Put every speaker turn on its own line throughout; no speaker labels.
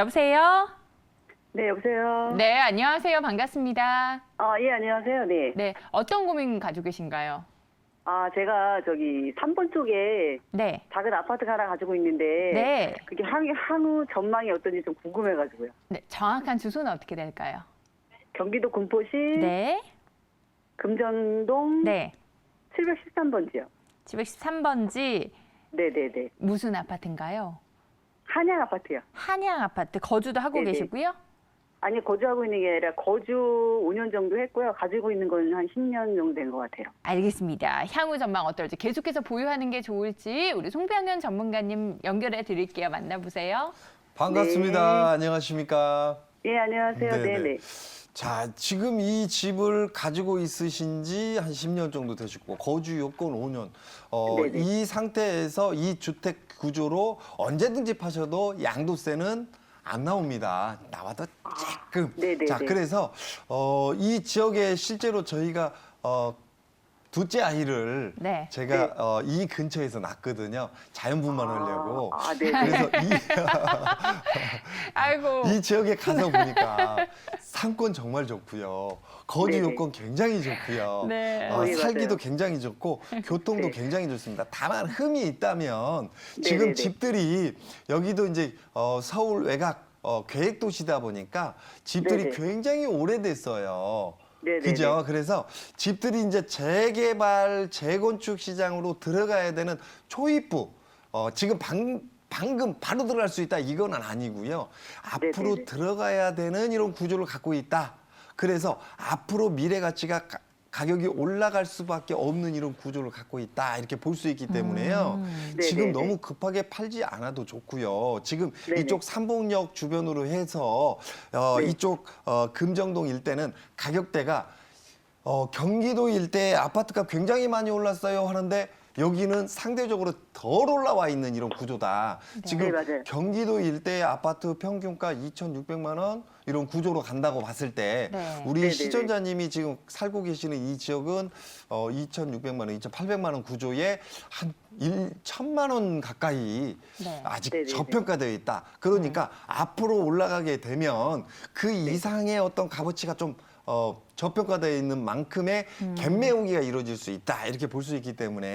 여보세요?
네, 여보세요.
네, 안녕하세요. 반갑습니다.
아, 예, 안녕하세요. 네.
네, 어떤 고민 가지고 계신가요?
아, 제가 저기 3번 쪽에
네.
작은 아파트가 하나 가지고 있는데
네.
그게 향, 향후 전망이 어떤지 좀 궁금해 가지고요.
네, 정확한 주소는 어떻게 될까요?
경기도 군포시
네.
금정동
네.
713번지요.
713번지
네 네 네.
무슨 아파트인가요?
한양 아파트요.
한양 아파트 거주도 하고
네네.
계시고요.
아니, 거주하고 있는 게 아니라 거주 5년 정도 했고요. 가지고 있는 건 한 10년 정도 된 것 같아요.
알겠습니다. 향후 전망 어떨지 계속해서 보유하는 게 좋을지 우리 송병현 전문가님 연결해 드릴게요. 만나보세요.
반갑습니다. 안녕하십니까?
예, 안녕하세요.
네네.
네네.
자, 지금 이 집을 가지고 있으신 지 한 10년 정도 되셨고, 거주 요건 5년. 어,
네네.
이 상태에서 이 주택 구조로 언제든지 파셔도 양도세는 안 나옵니다. 나와도 조금.
네네네.
자, 그래서 어, 이 지역에 실제로 저희가 어, 둘째 아이를
네.
제가
네.
어, 이 근처에서 낳거든요. 자연분만하려고.
아, 네.
그래서 이
아이고.
이 지역에 가서 보니까 상권 정말 좋고요. 거주
네네.
요건 굉장히 좋고요.
네.
어,
네,
살기도
맞아요.
굉장히 좋고 교통도
네.
굉장히 좋습니다. 다만 흠이 있다면 지금
네네네.
집들이 여기도 이제 어, 서울 외곽 어, 계획 도시다 보니까 집들이
네네.
굉장히 오래됐어요. 그죠? 그래서 집들이 이제 재개발, 재건축 시장으로 들어가야 되는 초입부, 어, 지금 방, 방금 바로 들어갈 수 있다 이거는 아니고요. 앞으로
네네네.
들어가야 되는 이런 구조를 갖고 있다. 그래서 앞으로 미래 가치가 가, 가격이 올라갈 수밖에 없는 이런 구조를 갖고 있다 이렇게 볼 수 있기 때문에요.
음.
지금
네네네.
너무 급하게 팔지 않아도 좋고요. 지금
네네.
이쪽 삼봉역 주변으로 해서 어,
네.
이쪽 어, 금정동 일대는 가격대가 어, 경기도 일대 아파트가 굉장히 많이 올랐어요 하는데 여기는 상대적으로 덜 올라와 있는 이런 구조다. 지금
네, 맞아요.
경기도 일대 아파트 평균가 2,600만 원 이런 구조로 간다고 봤을 때
네.
우리
네네네.
시청자님이 지금 살고 계시는 이 지역은 어, 2,600만 원, 2,800만 원 구조에 한 1천만 원 가까이
네.
아직
네네네.
저평가되어 있다. 그러니까 앞으로 올라가게 되면 그 이상의 어떤 값어치가 좀 어, 저평가되어 있는 만큼의 갭매우기가 이루어질 수 있다. 이렇게 볼 수 있기 때문에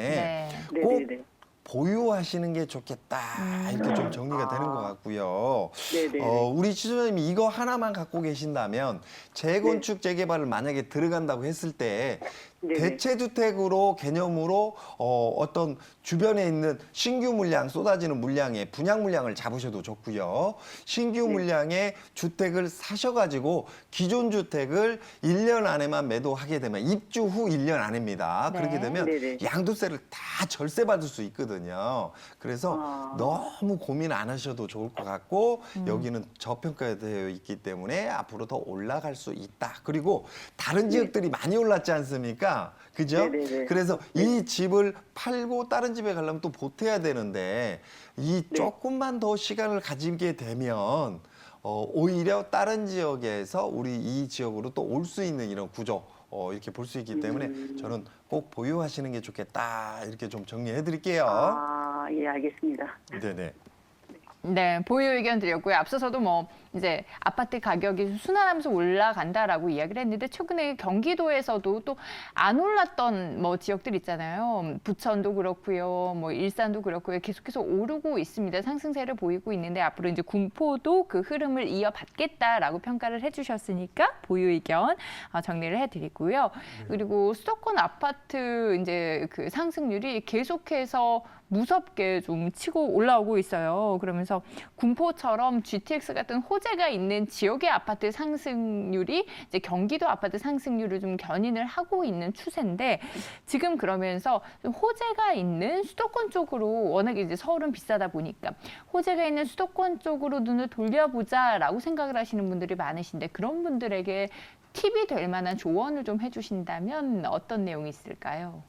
네.
꼭
네네네.
보유하시는 게 좋겠다. 이렇게 좀 정리가 되는 것 같고요.
네네.
어, 우리 시청자님이 이거 하나만 갖고 계신다면 재건축 재개발을 만약에 들어간다고 했을 때
네네.
대체 주택으로 개념으로 어, 어떤 주변에 있는 신규 물량 쏟아지는 물량의 분양 물량을 잡으셔도 좋고요. 신규
네.
물량의 주택을 사셔가지고 기존 주택을 1년 안에만 매도하게 되면 입주 후 1년 안입니다.
네.
그렇게 되면
네네.
양도세를 다 절세 받을 수 있거든요. 그래서
아.
너무 고민 안 하셔도 좋을 것 같고
음.
여기는 저평가되어 있기 때문에 앞으로 더 올라갈 수 있다. 그리고
네.
다른 지역들이 많이 올랐지 않습니까? 그죠?
네네네.
그래서 이 집을 팔고 다른 집에 가려면 또 보태야 되는데 이
네.
조금만 더 시간을 가지게 되면 어, 오히려 다른 지역에서 우리 이 지역으로 또 올 수 있는 이런 구조 어, 이렇게 볼 수 있기 때문에
음.
저는 꼭 보유하시는 게 좋겠다 이렇게 좀 정리해 드릴게요.
아, 예, 알겠습니다.
네네.
네, 보유 의견 드렸고요. 앞서서도 뭐 이제 아파트 가격이 순환하면서 올라간다라고 이야기를 했는데 최근에 경기도에서도 또 안 올랐던 뭐 지역들 있잖아요. 부천도 그렇고요. 뭐 일산도 그렇고요. 계속해서 오르고 있습니다. 상승세를 보이고 있는데 앞으로 이제 군포도 그 흐름을 이어받겠다라고 평가를 해 주셨으니까 보유 의견 어, 정리를 해 드리고요. 그리고 수도권 아파트 이제 그 상승률이 계속해서 무섭게 좀 치고 올라오고 있어요. 그러면서 군포처럼 GTX 같은 호재가 있는 지역의 아파트 상승률이 이제 경기도 아파트 상승률을 좀 견인을 하고 있는 추세인데 지금 그러면서 좀 호재가 있는 수도권 쪽으로 워낙에 이제 서울은 비싸다 보니까 호재가 있는 수도권 쪽으로 눈을 돌려보자라고 생각을 하시는 분들이 많으신데 그런 분들에게 팁이 될 만한 조언을 좀 해주신다면 어떤 내용이 있을까요?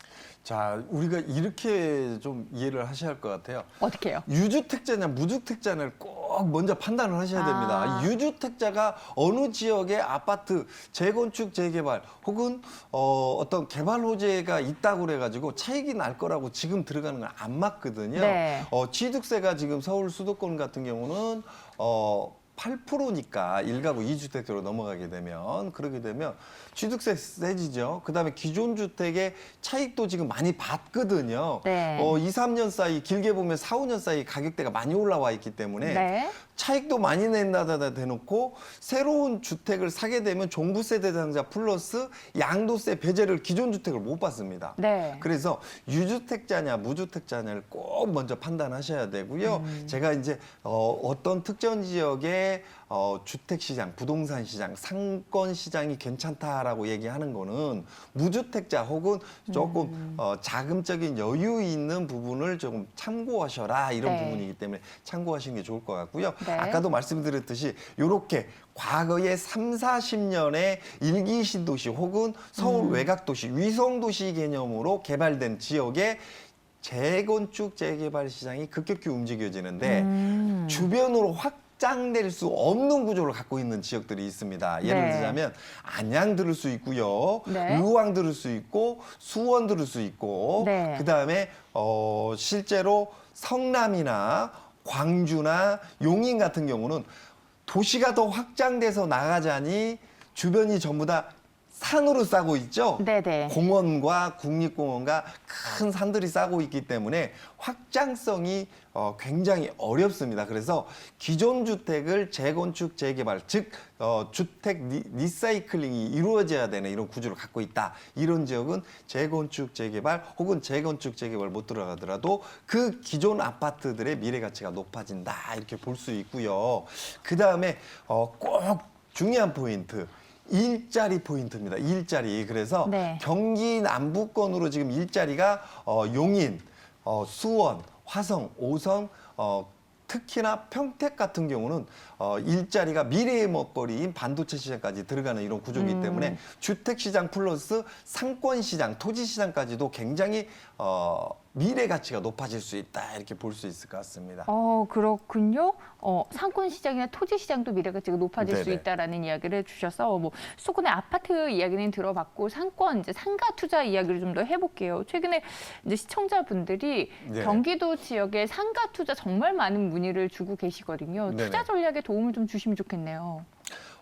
자, 우리가 이렇게 좀 이해를 하셔야 할 것 같아요.
어떻게 해요?
유주택자냐 무주택 자냐를 꼭 먼저 판단을 하셔야 됩니다.
아.
유주택자가 어느 지역의 아파트 재건축 재개발 혹은 어, 어떤 개발 호재가 있다고 그래가지고 차익이 날 거라고 지금 들어가는 건 안 맞거든요.
네.
어, 취득세가 지금 서울 수도권 같은 경우는 어, 8%니까 1가구 2주택으로 넘어가게 되면 그러게 되면 취득세 세지죠. 그다음에 기존 주택의 차익도 지금 많이 받거든요.
네.
어, 2, 3년 사이 길게 보면 4, 5년 사이 가격대가 많이 올라와 있기 때문에
네.
차익도 많이 낸다다 대놓고 새로운 주택을 사게 되면 종부세 대상자 플러스 양도세 배제를 기존 주택을 못 받습니다.
네.
그래서 유주택자냐 무주택자냐를 꼭 먼저 판단하셔야 되고요. 제가 이제 어, 어떤 특정 지역 의 어, 주택 시장, 부동산 시장, 상권 시장이 괜찮다라고 얘기하는 거는 무주택자 혹은 조금 어, 자금적인 여유 있는 부분을 조금 참고하셔라 이런
네.
부분이기 때문에 참고하시는 게 좋을 것 같고요.
네.
아까도 말씀드렸듯이 이렇게 과거에 3, 40년의 일기 신도시 혹은 서울 외곽 도시, 위성 도시 개념으로 개발된 지역의 재건축 재개발 시장이 급격히 움직여지는데
음.
주변으로 확 장될 수 없는 구조를 갖고 있는 지역들이 있습니다. 예를
네.
들자면 안양 들을 수 있고요,
네.
의왕 들을 수 있고, 수원 들을 수 있고,
네.
그 다음에 어, 실제로 성남이나 광주나 용인 같은 경우는 도시가 더 확장돼서 나가자니 주변이 전부 다 산으로 싸고 있죠.
네네.
공원과 국립공원과 큰 산들이 싸고 있기 때문에 확장성이 어, 굉장히 어렵습니다. 그래서 기존 주택을 재건축 재개발 즉 어, 주택 리, 리사이클링이 이루어져야 되는 이런 구조를 갖고 있다. 이런 지역은 재건축 재개발 혹은 재건축 재개발 못 들어가더라도 그 기존 아파트들의 미래 가치가 높아진다 이렇게 볼 수 있고요. 그 다음에 어, 꼭 중요한 포인트. 일자리 포인트입니다. 일자리. 그래서
네.
경기 남부권으로 지금 일자리가 어, 용인, 어, 수원, 화성, 오성, 어, 특히나 평택 같은 경우는 어, 일자리가 미래의 먹거리인 반도체 시장까지 들어가는 이런 구조이기
음.
때문에 주택 시장 플러스 상권 시장, 토지 시장까지도 굉장히 어, 미래 가치가 높아질 수 있다 이렇게 볼 수 있을 것 같습니다.
어 그렇군요. 어 상권 시장이나 토지 시장도 미래 가치가 높아질 수
네네.
있다라는 이야기를 해주셔서 뭐 수도권의 아파트 이야기는 들어봤고 상권 이제 상가 투자 이야기를 좀 더 해볼게요. 최근에 이제 시청자분들이
네.
경기도 지역에 상가 투자 정말 많은 문의를 주고 계시거든요.
네네.
투자 전략에 도움을 좀 주시면 좋겠네요.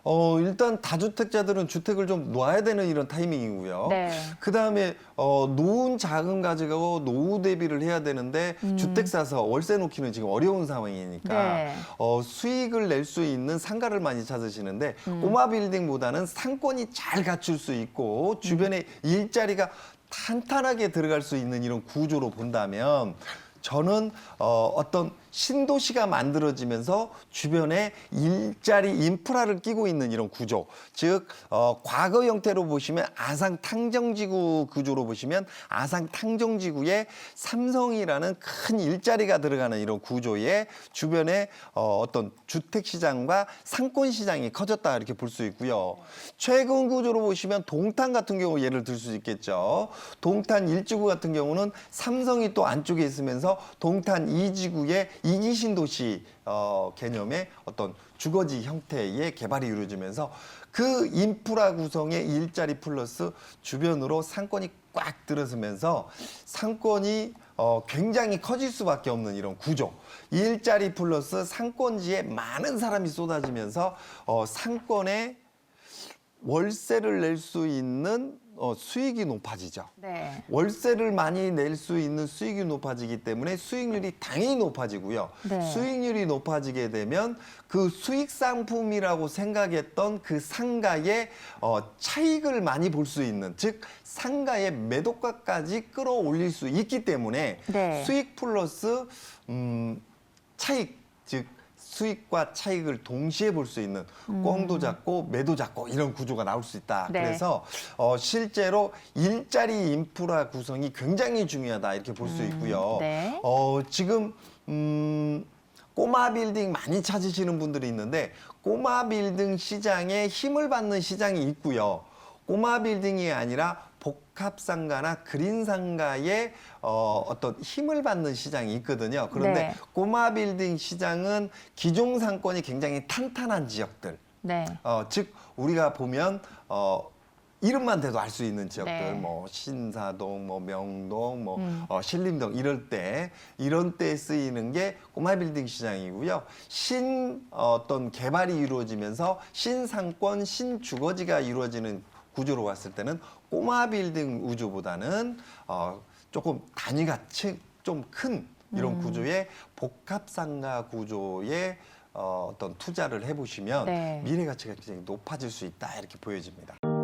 어, 일단 다주택자들은 주택을 좀 놓아야 되는 이런 타이밍이고요.
네.
그 다음에 어, 놓은 자금 가지고 노후 대비를 해야 되는데
음.
주택 사서 월세 놓기는 지금 어려운 상황이니까
네.
어, 수익을 낼 수 있는 상가를 많이 찾으시는데
음.
꼬마 빌딩보다는 상권이 잘 갖출 수 있고 주변에 일자리가 탄탄하게 들어갈 수 있는 이런 구조로 본다면 저는 어, 어떤 신도시가 만들어지면서 주변에 일자리 인프라를 끼고 있는 이런 구조, 즉 어, 과거 형태로 보시면 아상 탕정지구 구조로 보시면 아상 탕정지구에 삼성이라는 큰 일자리가 들어가는 이런 구조에 주변에 어, 어떤 주택 시장과 상권 시장이 커졌다 이렇게 볼 수 있고요. 최근 구조로 보시면 동탄 같은 경우 예를 들 수 있겠죠. 동탄 1지구 같은 경우는 삼성이 또 안쪽에 있으면서 동탄 2지구의 이기신 도시 어, 개념의 어떤 주거지 형태의 개발이 이루어지면서 그 인프라 구성의 일자리 플러스 주변으로 상권이 꽉 들어서면서 상권이 어, 굉장히 커질 수밖에 없는 이런 구조. 일자리 플러스 상권지에 많은 사람이 쏟아지면서 어, 상권에 월세를 낼 수 있는 어, 수익이 높아지죠.
네.
월세를 많이 낼 수 있는 수익이 높아지기 때문에 수익률이 당연히 높아지고요.
네.
수익률이 높아지게 되면 그 수익 상품이라고 생각했던 그 상가의 어, 차익을 많이 볼 수 있는 즉 상가의 매도가까지 끌어올릴 수 있기 때문에
네.
수익 플러스 음, 차익 즉 수익과 차익을 동시에 볼 수 있는 꽁도 잡고 매도 잡고 이런 구조가 나올 수 있다.
음. 네.
그래서 어, 실제로 일자리 인프라 구성이 굉장히 중요하다 이렇게 볼 수 있고요.
네.
어, 지금 음, 꼬마 빌딩 많이 찾으시는 분들이 있는데 꼬마 빌딩 시장에 힘을 받는 시장이 있고요. 꼬마 빌딩이 아니라 복합 상가나 그린 상가에 어, 어떤 힘을 받는 시장이 있거든요. 그런데
네.
꼬마 빌딩 시장은 기존 상권이 굉장히 탄탄한 지역들.
네.
어, 즉 우리가 보면 어, 이름만 대도 알 수 있는 지역들,
네.
뭐 신사동, 뭐 명동, 뭐
음.
어, 신림동 이럴 때 이런 때 쓰이는 게 꼬마 빌딩 시장이고요. 신 어떤 개발이 이루어지면서 신상권, 신주거지가 이루어지는 구조로 봤을 때는 꼬마 빌딩 우주보다는 어, 조금 단위가 좀큰 이런
음.
구조의 복합상가 구조의 어, 어떤 투자를 해보시면
네.
미래 가치가 굉장히 높아질 수 있다 이렇게 보여집니다.